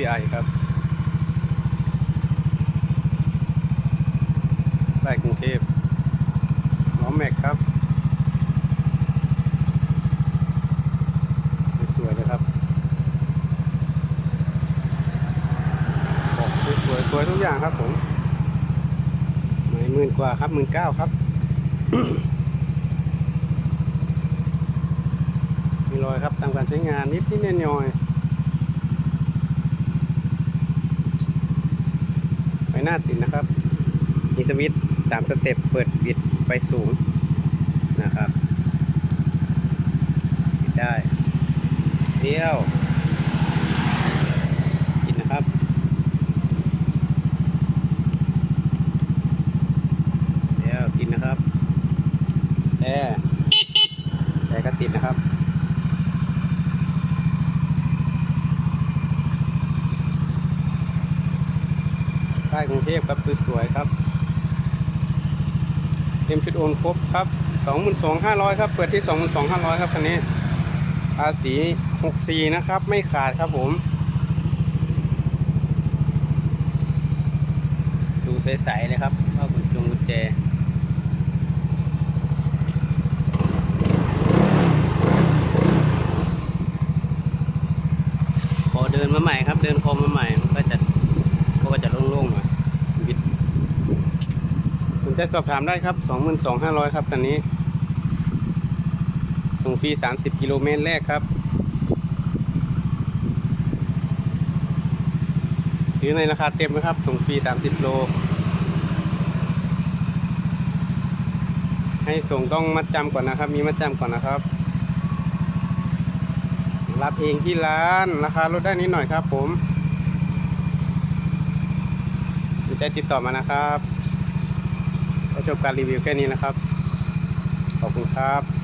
TDI ครับใต้กรุงเทพล้องแม็กครับ สวยๆเลยครับบอกสวยๆสวยทุกอย่างครับผมไม่หมื่นกว่าครับหมื่นเก้าครับมีรอยครับตามการใช้งานนิดนิดๆหน่อยๆไฟห น้าติดนะครับ มีสวิตช์สามสเต็ปเปิดปิดไฟสูงนะครับปิดได้เลี้ยวปิดนะครับเลี้ยวติดนะครับแอร์แอร์ก็ติดนะครับ ต้กรุงเทพครับสวยๆครับเต็มชุดโอนครบครับ22,500ครับเปิดที่22,500ครับคันนี้ภาษี64นะครับ ไม่ขาดครับผม ดูใสๆเลยครับว่ากุญจงกุญแจพอเดินมาใหม่ครับ เดินคอมมาใหม่มันก็จะก็จะโล่งๆหน่อยบิดสน ใจสอบถามได้ครับ 22,500 ครับคันนี้ ส่งฟรี 30 กิโลเมตรแรกครับหรือในราคาเต็มนะครับ ส่งฟรี 30 โล ให้ส่งต้องมัดจำก่อนนะครับ มีมัดจำก่อนนะครับ รับเองที่ร้าน ราคาลดได้นิดหน่อยครับผมสนใจติดต่อมานะครับ จบการรีวิวแค่นี้นะครับ ขอบคุณครับ